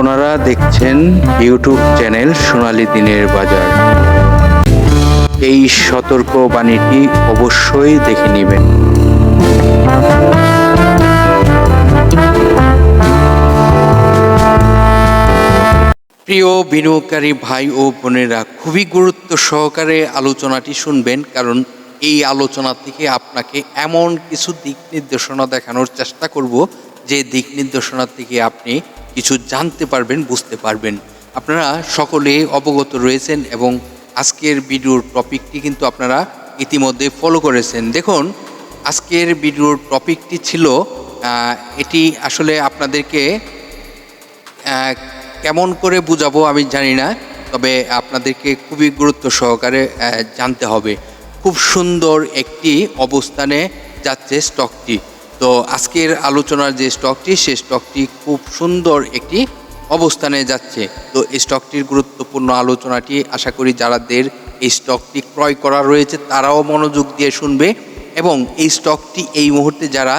আপনারা দেখছেন YouTube channel সোনালী দিনের বাজার। এই সতর্ক বাণীটি অবশ্যই দেখে নেবেন। প্রিয় বিনিয়োগকারী ভাই ও বোনেরা, খুবই গুরুত্ব সহকারে আলোচনাটি শুনবেন, কারণ এই আলোচনা থেকে আপনাকে এমন কিছু দিক নির্দেশনা দেখানোর চেষ্টা করব, যে দিক নির্দেশনা থেকে আপনি কিছু জানতে পারবেন, বুঝতে পারবেন। আপনারা সকলে অবগত রয়েছেন এবং আজকের ভিডিওর টপিকটি কিন্তু আপনারা ইতিমধ্যে ফলো করেছেন। দেখুন, আজকের ভিডিওর টপিকটি ছিল এটি আসলে আপনাদেরকে কেমন করে বুঝাবো আমি জানি না, তবে আপনাদেরকে খুবই গুরুত্ব সহকারে জানতে হবে। খুব সুন্দর একটি অবস্থানে যাচ্ছে স্টকটি তো আজকের আলোচনার যে স্টকটি, সে স্টকটি খুব সুন্দর একটি অবস্থানে যাচ্ছে। তো এই স্টকটির গুরুত্বপূর্ণ আলোচনাটি আশা করি যারাদের এই স্টকটি ক্রয় করা রয়েছে, তারাও মনোযোগ দিয়ে শুনবে এবং এই স্টকটি এই মুহূর্তে যারা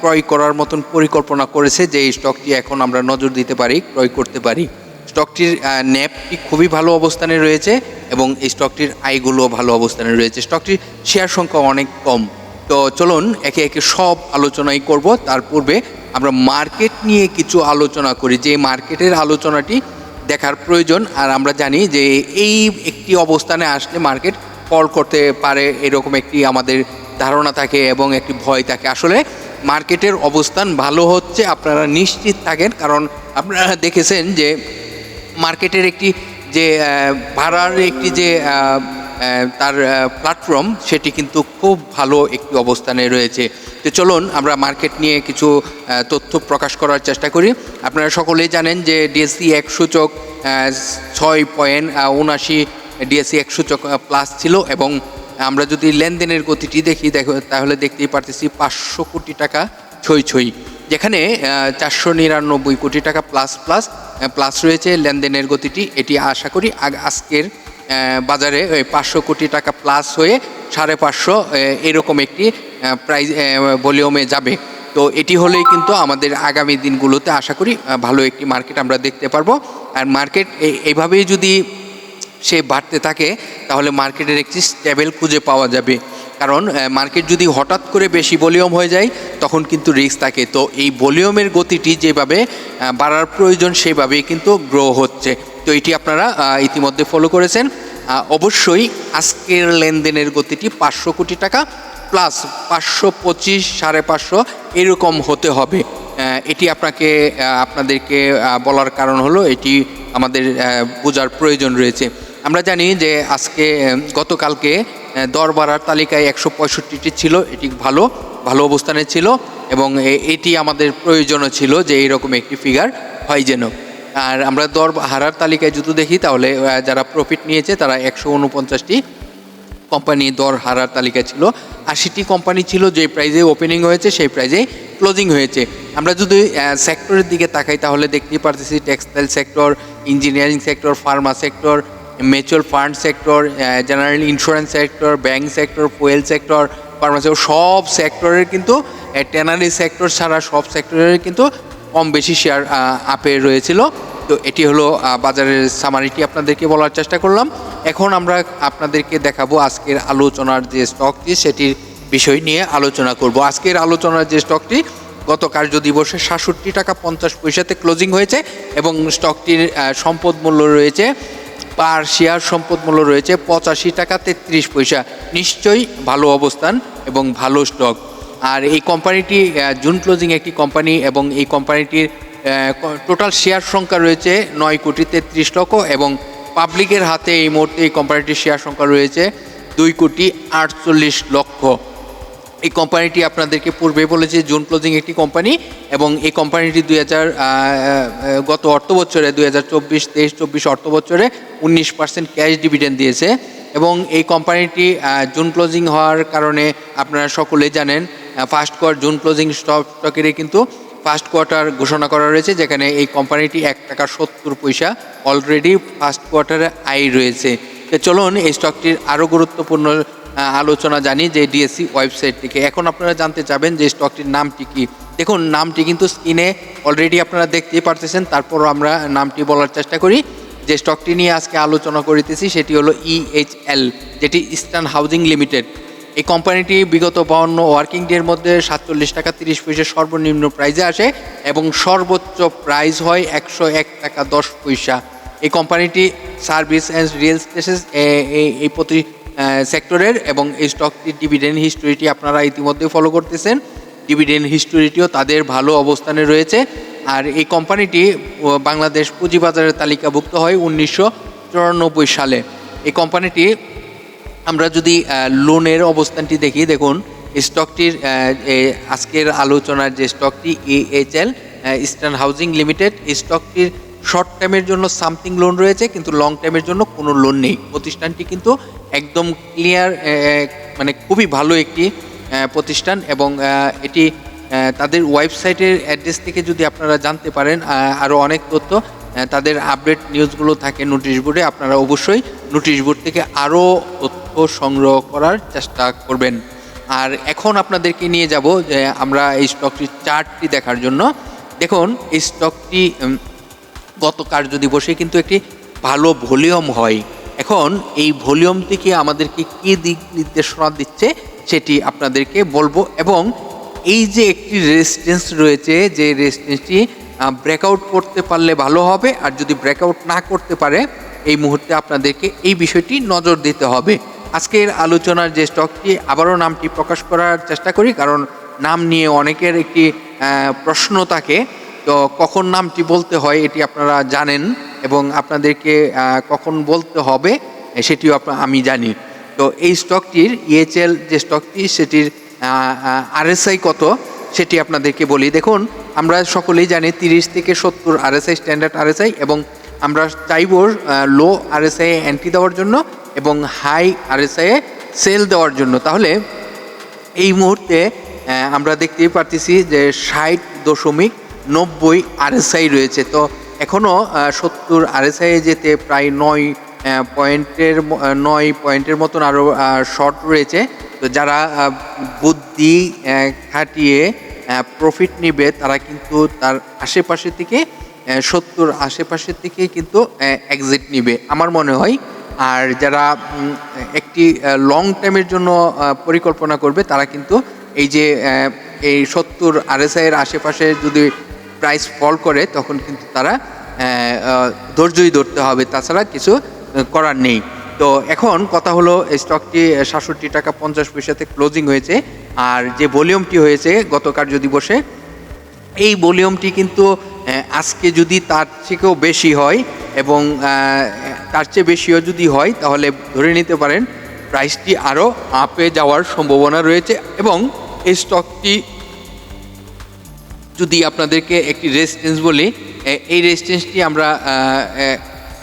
ক্রয় করার মতন পরিকল্পনা করেছে যে এই স্টকটি এখন আমরা নজর দিতে পারি, ক্রয় করতে পারি। স্টকটির ন্যাপটি খুবই ভালো অবস্থানে রয়েছে এবং এই স্টকটির আয়গুলো ভালো অবস্থানে রয়েছে। স্টকটির শেয়ার সংখ্যা অনেক কম। তো চলুন একে একে সব আলোচনাই করব। তার পূর্বে আমরা মার্কেট নিয়ে কিছু আলোচনা করি। যে মার্কেটের আলোচনাটি দেখার প্রয়োজন, আর আমরা জানি যে এই একটি অবস্থানে আসলে মার্কেট ফল করতে পারে এরকম একটি আমাদের ধারণা থাকে এবং একটি ভয় থাকে। আসলে মার্কেটের অবস্থান ভালো হচ্ছে, আপনারা নিশ্চিত থাকেন, কারণ আপনারা দেখেছেন যে মার্কেটের একটি যে ভাড়ার একটি যে তার প্ল্যাটফর্ম সেটি কিন্তু খুব ভালো একটি অবস্থানে রয়েছে। তো চলুন, আমরা মার্কেট নিয়ে কিছু তথ্য প্রকাশ করার চেষ্টা করি। আপনারা সকলেই জানেন যে ডিএসসি এক সূচক ছয় পয়েন্ট উনাশি ডিএসসি এক সূচক প্লাস ছিল এবং আমরা যদি লেনদেনের গতিটি দেখি, দেখো, তাহলে দেখতেই পারতেছি পাঁচশো কোটি টাকা ছই ছই। যেখানে চারশো নিরানব্বই কোটি টাকা প্লাস প্লাস প্লাস রয়েছে লেনদেনের গতিটি। এটি আশা করি আজকের আহ, ওই পাঁচশো কোটি টাকা প্লাস হয়ে সাড়ে পাঁচশো এরকম একটি প্রাইজ ভলিউমে যাবে। তো এটি হলেই কিন্তু আমাদের আগামী দিনগুলোতে আশা করি ভালো একটি মার্কেট আমরা দেখতে পারব। আর মার্কেট এইভাবেই যদি সে বাড়তে থাকে তাহলে মার্কেটের একটি স্টেবল খুঁজে পাওয়া যাবে। কারণ মার্কেট যদি হঠাৎ করে বেশি ভলিউম হয়ে যায়, তখন কিন্তু রিস্ক থাকে। তো এই ভলিউমের গতিটি যেভাবে বাড়ার প্রয়োজন সেভাবেই কিন্তু গ্রো হচ্ছে। তো এটি আপনারা ইতিমধ্যে ফলো করেছেন। অবশ্যই আজকের লেনদেনের গতিটি পাঁচশো কোটি টাকা প্লাস পাঁচশো পঁচিশ, সাড়ে পাঁচশো এরকম হতে হবে। এটি আপনাকে আপনাদেরকে বলার কারণ হলো এটি আমাদের বোঝার প্রয়োজন রয়েছে। আমরা জানি যে আজকে গতকালকে আহ, দর বাড়ার তালিকায় একশো পঁয়ষট্টিটি ছিল এটি ভালো ভালো অবস্থানে ছিল এবং এটি আমাদের প্রয়োজনও ছিল যে এইরকম একটি ফিগার হয় যেন। আর আমরা দর হারার তালিকায় যদি দেখি তাহলে যারা প্রফিট নিয়েছে তারা একশো উনপঞ্চাশটি কোম্পানি দর হারার তালিকা ছিল। আশিটি কোম্পানি ছিল যে প্রাইজে ওপেনিং হয়েছে সেই প্রাইজে ক্লোজিং হয়েছে। আমরা যদি সেক্টরের দিকে তাকাই তাহলে দেখতেই পারতেছি textile sector engineering sector pharma sector mutual fund sector general insurance sector bank sector fuel sector pharmacy সব সেক্টরের কিন্তু ট্যানারি সেক্টর ছাড়া সব সেক্টরের কিন্তু কম বেশি শেয়ার আপে রয়েছিল। তো এটি হলো বাজারের সামারিটি আপনাদেরকে বলার চেষ্টা করলাম। এখন আমরা আপনাদেরকে দেখাবো আজকের আলোচনার যে স্টকটি সেটির বিষয় নিয়ে আলোচনা করব। আজকের আলোচনার যে স্টকটি গত কার্য দিবসে সাতষট্টি টাকা পঞ্চাশ পয়সাতে ক্লোজিং হয়েছে এবং স্টকটির সম্পদ মূল্য রয়েছে পার শেয়ার সম্পদ মূল্য রয়েছে পঁচাশি টাকা তেত্রিশ পয়সা। নিশ্চয়ই ভালো অবস্থান এবং ভালো স্টক আর এই কোম্পানিটি জুন ক্লোজিং একটি কোম্পানি এবং এই কোম্পানিটির টোটাল শেয়ার সংখ্যা রয়েছে নয় কোটি তেত্রিশ লক্ষ এবং পাবলিকের হাতে এই মুহূর্তে এই কোম্পানিটির শেয়ার সংখ্যা রয়েছে দুই কোটি আটচল্লিশ লক্ষ। এই কোম্পানিটি আপনাদেরকে পূর্বে বলেছে জুন ক্লোজিং একটি কোম্পানি এবং এই কোম্পানিটি দুই হাজার গত অর্থ বছরে, দুই হাজার চব্বিশ, তেইশ, চব্বিশ অর্থ বছরে উনিশ পার্সেন্ট ক্যাশ ডিভিডেন্ড দিয়েছে এবং এই কোম্পানিটি জুন ক্লোজিং হওয়ার কারণে আপনারা সকলেই জানেন ফার্স্ট কোয়ার জুন ক্লোজিং স্টক স্টকেরই কিন্তু ফার্স্ট কোয়ার্টার ঘোষণা করা রয়েছে, যেখানে এই কোম্পানিটি এক টাকা সত্তর পয়সা অলরেডি ফার্স্ট কোয়ার্টারে আয় রয়েছে। চলুন, এই স্টকটির আরও গুরুত্বপূর্ণ আলোচনা জানি যে ডিএসসি ওয়েবসাইট থেকে। এখন আপনারা জানতে চাবেন যে স্টকটির নামটি কি। দেখুন, নামটি কিন্তু স্ক্রিনে অলরেডি আপনারা দেখতেই পারতেছেন। তারপর আমরা নামটি বলার চেষ্টা করি। যে স্টকটি নিয়ে আজকে আলোচনা করিতেছি, সেটি হলো ইএইচএল যেটি ইস্টার্ন হাউজিং লিমিটেড এই কোম্পানিটি বিগত বাউন্ন ওয়ার্কিং ডের মধ্যে সাতচল্লিশ টাকা তিরিশ পয়সা সর্বনিম্ন প্রাইজে আসে এবং সর্বোচ্চ প্রাইস হয় একশো এক টাকা দশ পয়সা। এই কোম্পানিটি সার্ভিস অ্যান্ড রিয়েল স্টেসেস এই প্রতি সেক্টরের এবং এই স্টকটির ডিভিডেন্ড হিস্টোরিটি আপনারা ইতিমধ্যে ফলো করতেছেন। ডিভিডেন্ড হিস্টোরিটিও তাদের ভালো অবস্থানে রয়েছে। আর এই কোম্পানিটি বাংলাদেশ পুঁজিবাজারের তালিকাভুক্ত হয় উনিশশো চুরানব্বই সালে। এই কোম্পানিটি আমরা যদি লোনের অবস্থানটি দেখি, দেখুন স্টকটির আজকের আলোচনার যে স্টকটি এএইচএল ইস্টার্ন হাউজিং লিমিটেড স্টকটির শর্ট টাইমের জন্য সামথিং লোন রয়েছে, কিন্তু লং টাইমের জন্য কোনো লোন নেই। প্রতিষ্ঠানটি কিন্তু একদম ক্লিয়ার মানে খুবই ভালো একটি প্রতিষ্ঠান এবং এটি তাদের ওয়েবসাইটের অ্যাড্রেস থেকে যদি আপনারা জানতে পারেন আরও অনেক তথ্য তাদের আপডেট নিউজগুলো থাকে নোটিশ বোর্ডে আপনারা অবশ্যই নোটিশ বোর্ড থেকে আরও তথ্য সংগ্রহ করার চেষ্টা করবেন। আর এখন আপনাদেরকে নিয়ে যাব যে আমরা এই স্টকটির চার্টটি দেখার জন্য। দেখুন, এই স্টকটি গত কার্য দিবসে কিন্তু একটি ভালো ভলিউম হয়। এখন এই ভলিউম থেকে আমাদেরকে কী দিক নির্দেশনা দিচ্ছে সেটি আপনাদেরকে বলব এবং এই যে একটি রেজিস্ট্যান্স রয়েছে, যে রেজিস্ট্যান্সটি ব্রেকআউট করতে পারলে ভালো হবে আর যদি ব্রেকআউট না করতে পারে, এই মুহূর্তে আপনাদেরকে এই বিষয়টি নজর দিতে হবে। আজকের আলোচনার যে স্টকটি আবারও নামটি প্রকাশ করার চেষ্টা করি কারণ নাম নিয়ে অনেকের একটি প্রশ্ন থাকে। তো কখন নামটি বলতে হয় এটি আপনারা জানেন এবং আপনাদেরকে কখন বলতে হবে সেটিও আমি জানি। তো এই স্টকটির ইএচএল যে স্টকটি সেটির আরএসআই কত সেটি আপনাদেরকে বলি। দেখুন, আমরা সকলেই জানি তিরিশ থেকে সত্তর আরএসআই, স্ট্যান্ডার্ড আরএসআই এবং আমরা চাইব লো আরএসআই অ্যান্টি দেওয়ার জন্য এবং হাই আরএসআই সেল দেওয়ার জন্য। তাহলে এই মুহূর্তে আমরা দেখতেই পারতেছি যে ষাট দশমিক নব্বই আরএসআই রয়েছে। তো এখনও সত্তর আরএসআই যেতে প্রায় নয় পয়েন্টের নয় পয়েন্টের মতন আরও শর্ট রয়েছে। তো যারা বুদ্ধি খাটিয়ে প্রফিট নিবে, তারা কিন্তু তার আশেপাশে থেকে সত্তর আশেপাশে থেকে কিন্তু এক্সিট নিবে, আমার মনে হয়। আর যারা একটি লং টাইমের জন্য পরিকল্পনা করবে, তারা কিন্তু এই যে এই সত্তর আরএসআই এর আশেপাশে যদি প্রাইস ফল করে, তখন কিন্তু তারা ধৈর্যই ধরতে হবে। তাছাড়া কিছু করার নেই। তো এখন কথা হলো স্টকটি সাতষট্টি টাকা পঞ্চাশ পয়সাতে ক্লোজিং হয়েছে। আর যে ভলিউমটি হয়েছে গত কার্য দিবসে, এই ভলিউমটি কিন্তু আজকে যদি তার থেকেও বেশি হয় এবং তার চেয়ে বেশিও যদি হয়, তাহলে ধরে নিতে পারেন প্রাইসটি আরও আপে যাওয়ার সম্ভাবনা রয়েছে এবং এই স্টকটি যদি আপনাদেরকে একটি রেজিস্ট্যান্স বলি এই রেজিস্ট্যান্সটি আমরা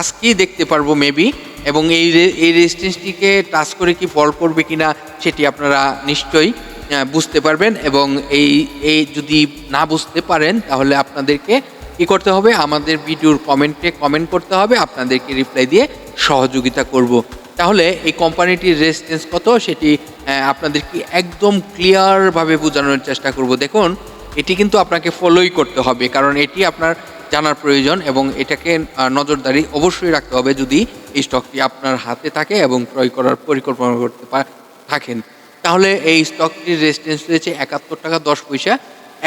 আজকেই দেখতে পারব মেবি এবং এই এই রেজিস্ট্যান্সটিকে টাচ করে কি ফল করবে কিনা সেটি আপনারা নিশ্চয়ই বুঝতে পারবেন এবং এই এই যদি না বুঝতে পারেন তাহলে আপনাদেরকে কি করতে হবে? আমাদের ভিডিওর কমেন্টে কমেন্ট করতে হবে, আপনাদেরকে রিপ্লাই দিয়ে সহযোগিতা করব। তাহলে এই কোম্পানিটির রেজিস্ট্যান্স কত? সেটি আপনাদেরকে একদম ক্লিয়ারভাবে বোঝানোর চেষ্টা করব। দেখুন এটি কিন্তু আপনাকে ফলোই করতে হবে, কারণ এটি আপনার জানার প্রয়োজন এবং এটাকে নজরদারি অবশ্যই রাখতে হবে যদি এই স্টকটি আপনার হাতে থাকে এবং ক্রয় করার পরিকল্পনা করতে থাকেন। তাহলে এই স্টকটির রেজিস্ট্যান্স রয়েছে একাত্তর টাকা দশ পয়সা।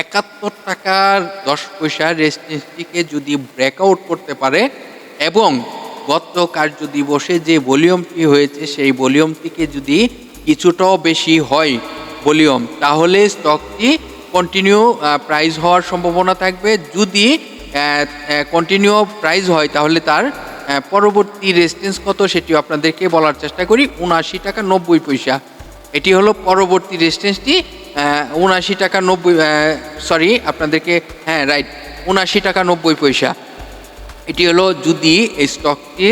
একাত্তর টাকার দশ পয়সা রেজিস্ট্যান্সটিকে যদি ব্রেকআউট করতে পারে এবং গত কার্য দিবসে যে ভলিউমটি হয়েছে, সেই ভলিউমটিকে যদি কিছুটাও বেশি হয় ভলিউম তাহলে স্টকটি কন্টিনিউ প্রাইজ হওয়ার সম্ভাবনা থাকবে। যদি কন্টিনিউ প্রাইজ হয়, তাহলে তার পরবর্তী রেজিস্ট্যান্স কত সেটিও আপনাদেরকে বলার চেষ্টা করি। উনআশি টাকা নব্বই পয়সা। এটি হলো পরবর্তী রেজিস্ট্যান্সটি উনআশি টাকা নব্বই সরি আপনাদেরকে হ্যাঁ রাইট উনআশি টাকা নব্বই পয়সা। এটি হলো যদি এই স্টকটি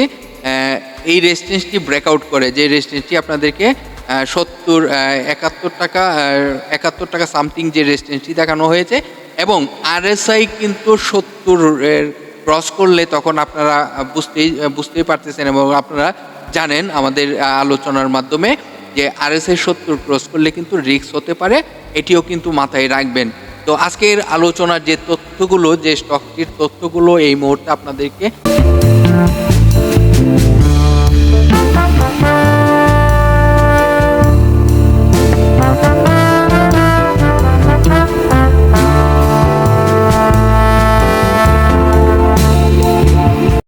এই রেজিস্ট্যান্সটি ব্রেকআউট করে, যে রেজিস্ট্যান্সটি আপনাদেরকে সত্তর একাত্তর টাকা একাত্তর টাকা সামথিং যে রেজিস্ট্যান্সটি দেখানো হয়েছে এবং আরএসআই কিন্তু সত্তর ক্রস করলে তখন আপনারা বুঝতেই বুঝতেই পারতেছেন এবং আপনারা জানেন আমাদের আলোচনার মাধ্যমে যে আরএসআই সত্তর ক্রস করলে কিন্তু রিস্ক হতে পারে, এটিও কিন্তু মাথায় রাখবেন। তো আজকের আলোচনার যে তথ্যগুলো, যে স্টকটির তথ্যগুলো এই মুহূর্তে আপনাদেরকে